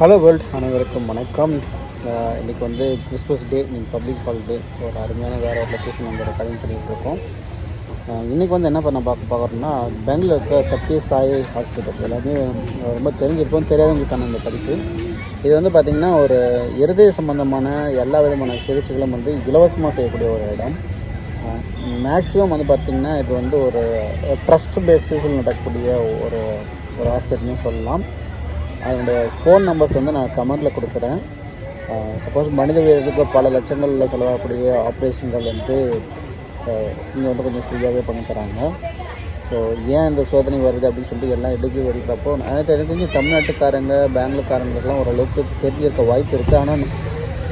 Hello world அனைவருக்கும் வணக்கம். இன்றைக்கி வந்து கிறிஸ்மஸ் டே இன்னைக்கு பப்ளிக் ஹாலிடே ஒரு அருமையான வேறு ஒரு லொக்கேஷன் வந்து ரெக்கார்டிங் பண்ணிகிட்டு இருக்கோம். இன்றைக்கி வந்து என்ன பண்ண பார்க்க பார்க்குறோம்னா பெங்களூர் இருக்க சத்ய சாய் ஹாஸ்பிட்டல் எல்லாமே ரொம்ப தெரிஞ்சிருக்கும் தெரியாதவங்களுக்கான இந்த படிப்பு. இது வந்து பார்த்திங்கன்னா ஒரு இருதய சம்பந்தமான எல்லா விதமான சிகிச்சைகளும் வந்து இலவசமாக செய்யக்கூடிய ஒரு இடம். மேக்ஸிமம் வந்து பார்த்திங்கன்னா இது வந்து ஒரு ட்ரஸ்ட் பேசிஸில் நடக்கக்கூடிய ஒரு ஒரு ஹாஸ்பிட்டல்னு சொல்லலாம். அதனுடைய ஃபோன் நம்பர்ஸ் வந்து நான் கமெண்டில் கொடுக்குறேன். சப்போஸ் மனித உயிருக்கு பல லட்சங்களில் செலவாகக்கூடிய ஆப்ரேஷன்கள் வந்து இங்கே வந்து கொஞ்சம் ஃப்ரீயாகவே பண்ணி தராங்க. ஸோ ஏன் இந்த சோதனை வருது அப்படின்னு சொல்லிட்டு எல்லாம் எடுத்து வருகிறப்போ எனக்கு தெரிஞ்சு தமிழ்நாட்டுக்காரங்க பெங்களூர்காரங்களுக்குலாம் ஓரளவுக்கு தெரிஞ்சிருக்க வாய்ப்பு இருக்குது ஆனால்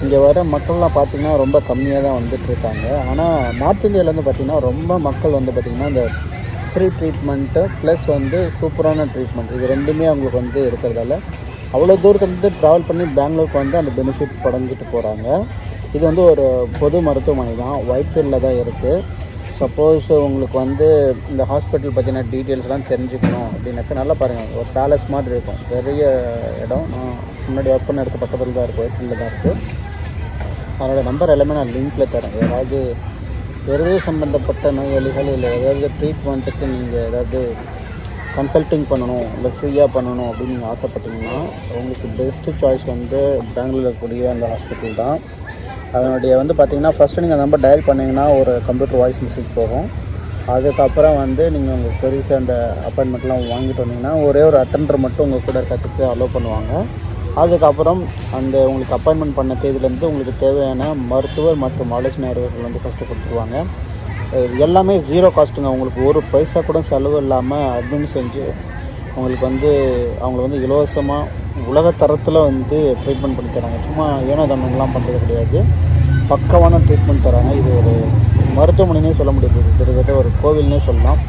இங்கே வர மக்கள்லாம் பார்த்திங்கன்னா ரொம்ப கம்மியாக தான் வந்துட்டு இருக்காங்க. ஆனால் நார்த் இந்தியாவிலேருந்து பார்த்திங்கன்னா ரொம்ப மக்கள் வந்து பார்த்திங்கன்னா இந்த ஃப்ரீ ட்ரீட்மெண்ட்டு ப்ளஸ் வந்து சூப்பரான ட்ரீட்மெண்ட் இது ரெண்டுமே அவங்களுக்கு வந்து இருக்கிறதால அவ்வளோ தூரத்துலேருந்து ட்ராவல் பண்ணி பெங்களூருக்கு வந்து அந்த பெனிஃபிட் படைஞ்சிட்டு போகிறாங்க இது வந்து ஒரு பொது மருத்துவமனை தான். ஒயிட் ஃபீல்டில் தான் இருக்குது சப்போஸ் உங்களுக்கு வந்து இந்த ஹாஸ்பிட்டல் பற்றின டீட்டெயில்ஸ்லாம் தெரிஞ்சுக்கணும் அப்படின்னாக்க நல்லா பாருங்கள் ஒரு பேலஸ் மாதிரி இருக்கும். பெரிய இடம். முன்னாடி ஒர்க் பண்ண இடத்து பக்கத்தில் தான் இருக்குது ஒயிட் ஃபீல்டில் தான் இருக்குது அதனோட நம்பர் எல்லாமே நான் லிங்க்கில் தரேன். யாராவது இருதய சம்மந்தப்பட்ட நோயாளிகள் இல்லை. ஏதாவது ட்ரீட்மெண்ட்டுக்கு நீங்கள் ஏதாவது கன்சல்டிங் பண்ணணும் இல்லை ஃப்ரீயாக பண்ணணும் அப்படின்னு நீங்கள் ஆசைப்பட்டீங்கன்னா உங்களுக்கு பெஸ்ட்டு சாய்ஸ் வந்து பெங்களூரில் இருக்கக்கூடிய அந்த ஹாஸ்பிட்டல் தான். அதனுடைய வந்து பார்த்தீங்கன்னா ஃபஸ்ட்டு நீங்கள் நம்பர் டயல் பண்ணிங்கன்னா ஒரு கம்ப்யூட்டர் வாய்ஸ் மெசேஜ் போகும். அதுக்கப்புறம் வந்து நீங்கள் உங்களுக்கு பெருசாக அந்த அப்பாயின்மெண்ட்லாம் வாங்கிட்டு வந்தீங்கன்னா ஒரே ஒரு அட்டண்டர் மட்டும் உங்கள் கூட இருக்கிறதுக்கு அலோவ் பண்ணுவாங்க. அதுக்கப்புறம் அந்த உங்களுக்கு அப்பாயின்மெண்ட் பண்ண தேதியிலேருந்து உங்களுக்கு தேவையான மருத்துவர் மற்றும் ஆலோசனை வந்து ஃபஸ்ட்டு கொடுத்துருவாங்க. எல்லாமே ஜீரோ காஸ்ட்டுங்க உங்களுக்கு ஒரு பைசா கூட செலவு இல்லாமல் அட்மின் செஞ்சு உங்களுக்கு வந்து அவங்கள வந்து இலவசமாக உலக தரத்தில் வந்து ட்ரீட்மெண்ட் பண்ணி தராங்க. சும்மா ஏனோ தண்டனைலாம் பண்ணுறது கிடையாது. பக்கவான ட்ரீட்மெண்ட் தராங்க. இது ஒரு மருத்துவமனைனே சொல்ல முடியாது. கிட்டத்தட்ட ஒரு கோவில்னே சொல்லலாம்.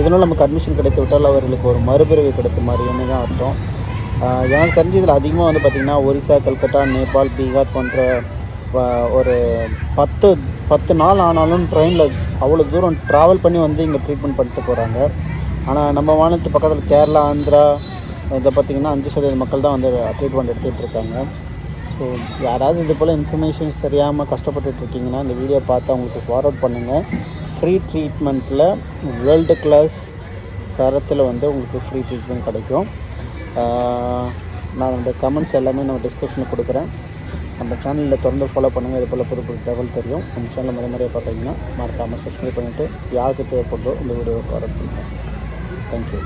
இதனால் நமக்கு அட்மிஷன் கிடைத்து விட்டால் அவர்களுக்கு ஒரு மறுபிறவி கிடைத்த மாதிரின்னு தான் அர்த்தம்? எனக்கு தெரிஞ்ச இதில் அதிகமாக வந்து பார்த்திங்கன்னா ஒரிசா கல்கட்டா நேபாள் பீகார் போன்ற ஒரு பத்து பத்து நாள் ஆனாலும் ட்ரெயினில் அவ்வளோ தூரம் ட்ராவல் பண்ணி வந்து இங்கே ட்ரீட்மெண்ட் பண்ணிட்டு போகிறாங்க ஆனால் நம்ம மாநிலத்து பக்கத்தில் கேரளா ஆந்திரா இதை பார்த்திங்கன்னா அஞ்சு சதவீத மக்கள் தான் வந்து ட்ரீட்மெண்ட் எடுத்துகிட்டு இருக்காங்க. ஸோ யாராவது இது போல் இன்ஃபர்மேஷன்ஸ் தெரியாமல் கஷ்டப்பட்டுட்டு இருக்கீங்கன்னா இந்த வீடியோ பார்த்து அவங்களுக்கு ஃபார்வர்ட் பண்ணுங்கள் ஃப்ரீ ட்ரீட்மெண்ட்டில் வேர்ல்டு கிளாஸ் தரத்தில் வந்து உங்களுக்கு ஃப்ரீ ட்ரீட்மெண்ட் கிடைக்கும். நான் அந்த கமெண்ட்ஸ் எல்லாமே நான் டிஸ்கிரிப்ஷனில் கொடுக்குறேன். நம்ம சேனலில் தொடர்ந்து ஃபாலோ பண்ணுங்கள் இது போல் புது புது தகவல் தெரியும். நம்ம சேனலில் முறை முறையாக பார்த்தீங்கன்னா மறக்காமல் சப்ஸ்கிரைப் பண்ணிவிட்டு யாருக்கு தேவைப்படுதோ இந்த வீடியோவை ஃபாலோ பண்ணுங்கள் தேங்க்யூ